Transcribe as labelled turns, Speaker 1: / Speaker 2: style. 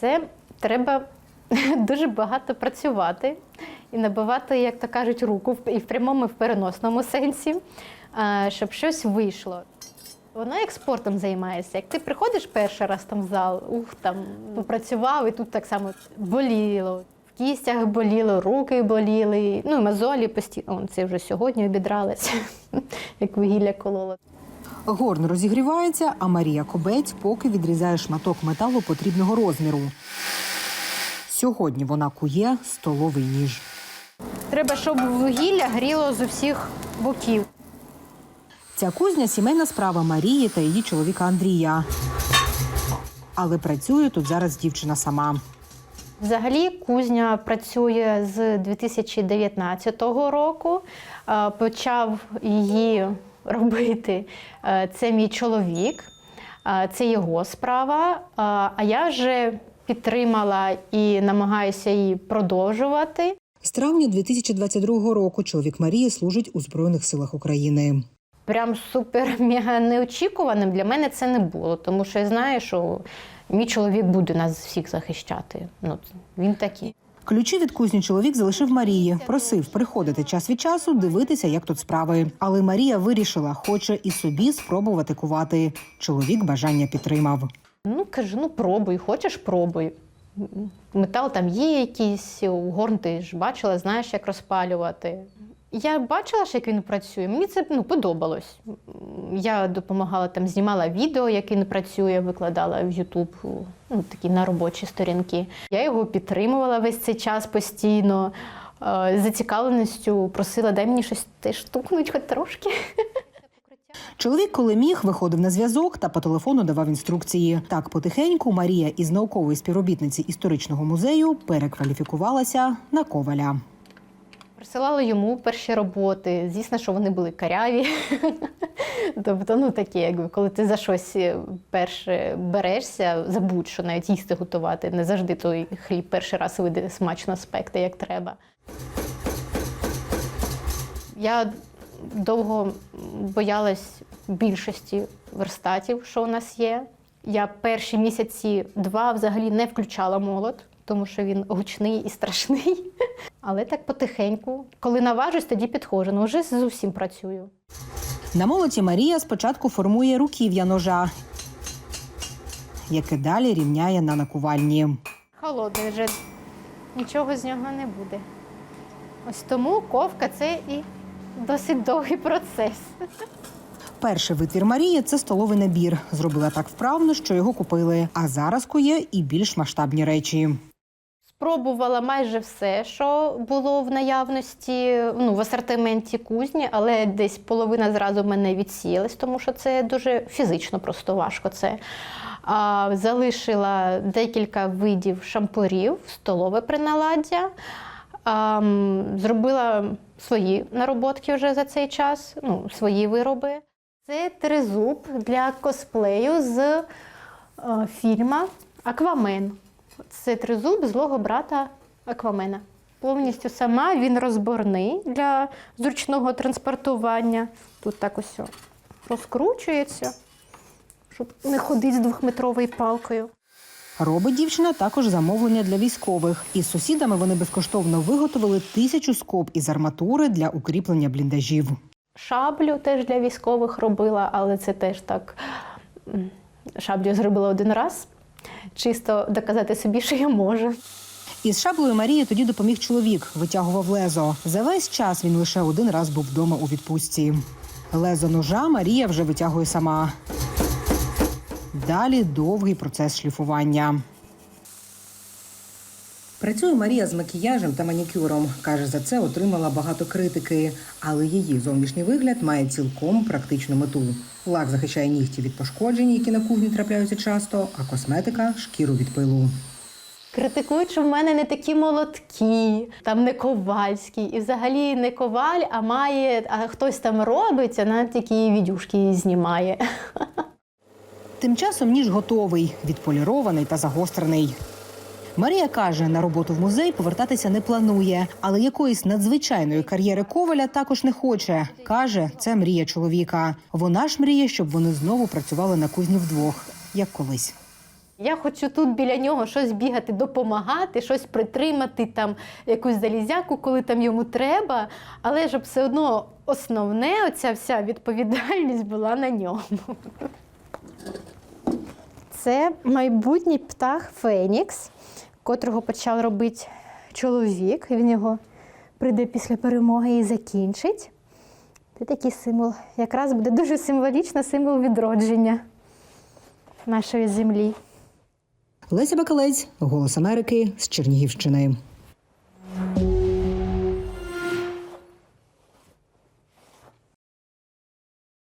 Speaker 1: Це треба дуже багато працювати і набивати, як то кажуть, руку і в прямому, і в переносному сенсі, щоб щось вийшло. Вона як спортом займається. Як ти приходиш перший раз там в зал, ух, там попрацював, і тут так само боліло. В кістях боліло, руки боліли, ну і мозолі постійно. Це вже сьогодні обідралася, як вугілля кололо.
Speaker 2: Горн розігрівається, а Марія Кобець поки відрізає шматок металу потрібного розміру. Сьогодні вона кує столовий ніж.
Speaker 1: Треба, щоб вугілля гріло з усіх боків.
Speaker 2: Ця кузня сімейна справа Марії та її чоловіка Андрія. Але працює тут зараз дівчина сама.
Speaker 1: Взагалі кузня працює з 2019 року. Е, Почав її робити е, це мій чоловік, е, це його справа. Е, А я вже підтримала і намагаюся її продовжувати.
Speaker 2: З травня 2022 року чоловік Марії служить у Збройних силах України.
Speaker 1: Прям супер-мега неочікуваним для мене це не було, тому що я знаю, що мій чоловік буде нас всіх захищати. Ну, він такий.
Speaker 2: Ключі від кузні чоловік залишив Марії. Просив приходити час від часу, дивитися, як тут справи. Але Марія вирішила, хоче і собі спробувати кувати. Чоловік бажання підтримав.
Speaker 1: Ну, кажу, ну пробуй, хочеш, пробуй. Метал там є якийсь, горн ти ж бачила, знаєш, як розпалювати. Я бачила, як він працює. Мені це ну, подобалось. Я допомагала там, знімала відео, як він працює, викладала в Ютуб ну, такі на робочі сторінки. Я його підтримувала весь цей час постійно. Е, З зацікавленістю просила, дай мені щось теж штукнуть хоч трошки.
Speaker 2: Чоловік, коли міг, виходив на зв'язок та по телефону давав інструкції. Так потихеньку Марія із наукової співробітниці історичного музею перекваліфікувалася на коваля.
Speaker 1: Присилала йому перші роботи. Звісно, що вони були каряві. тобто, ну такі, якби коли ти за щось перше берешся, забудь, що навіть їсти готувати. Не завжди той хліб перший раз вийде смачно спекти, як треба. Я довго боялась більшості верстатів, що у нас є. Я перші місяці два взагалі не включала молот, тому що він гучний і страшний. Але так потихеньку, коли наважусь, тоді підходжу. Ну, вже з усім працюю.
Speaker 2: На молоті Марія спочатку формує руків'я ножа, яке далі рівняє на накувальні.
Speaker 1: Холодний вже нічого з нього не буде. Ось тому ковка це і досить довгий процес.
Speaker 2: Перший витвір Марії це столовий набір. Зробила так вправно, що його купили. А зараз кує і більш масштабні речі.
Speaker 1: Спробувала майже все, що було в наявності ну, в асортименті кузні, але десь половина зразу мене відсіялась, тому що це дуже фізично просто важко. Це. А, залишила декілька видів шампурів, столове приналаддя. А, зробила свої нароботки вже за цей час, ну, свої вироби. Це тризуб для косплею з е, фільму Аквамен. Це тризуб злого брата Аквамена. Повністю сама він розборний для зручного транспортування. Тут так ось розкручується, щоб не ходити з двохметровою палкою.
Speaker 2: Робить дівчина також замовлення для військових. Із сусідами вони безкоштовно виготовили тисячу скоб із арматури для укріплення бліндажів.
Speaker 1: Шаблю теж для військових робила, але це теж так. Шаблю зробила один раз, чисто доказати собі, що я можу.
Speaker 2: Із шаблею Марії тоді допоміг чоловік, витягував лезо. За весь час він лише один раз був вдома у відпустці. Лезо ножа Марія вже витягує сама. Далі довгий процес шліфування. Працює Марія з макіяжем та манікюром. Каже, за це отримала багато критики, але її зовнішній вигляд має цілком практичну мету. Лак захищає нігті від пошкоджень, які на кухні трапляються часто, а косметика шкіру від пилу.
Speaker 1: Критикують, що в мене не такі молотки, там не ковальські, і взагалі не коваль, а має, а хтось там робить, а навіть такі відюшки знімає.
Speaker 2: Тим часом ніж готовий, відполірований та загострений. Марія каже, на роботу в музей повертатися не планує, але якоїсь надзвичайної кар'єри коваля також не хоче. каже, це мрія чоловіка. Вона ж мріє, щоб вони знову працювали на кузні вдвох, як колись.
Speaker 1: Я хочу тут біля нього щось бігати, допомагати, щось притримати, там якусь залізяку, коли там йому треба, але щоб все одно основне, оця вся відповідальність була на ньому. Це майбутній птах Фенікс, котрого почав робити чоловік. Він його прийде після перемоги і закінчить. Це такий символ. Якраз буде дуже символічно символ відродження нашої землі.
Speaker 2: Леся Бакалець, Голос Америки з Чернігівщини.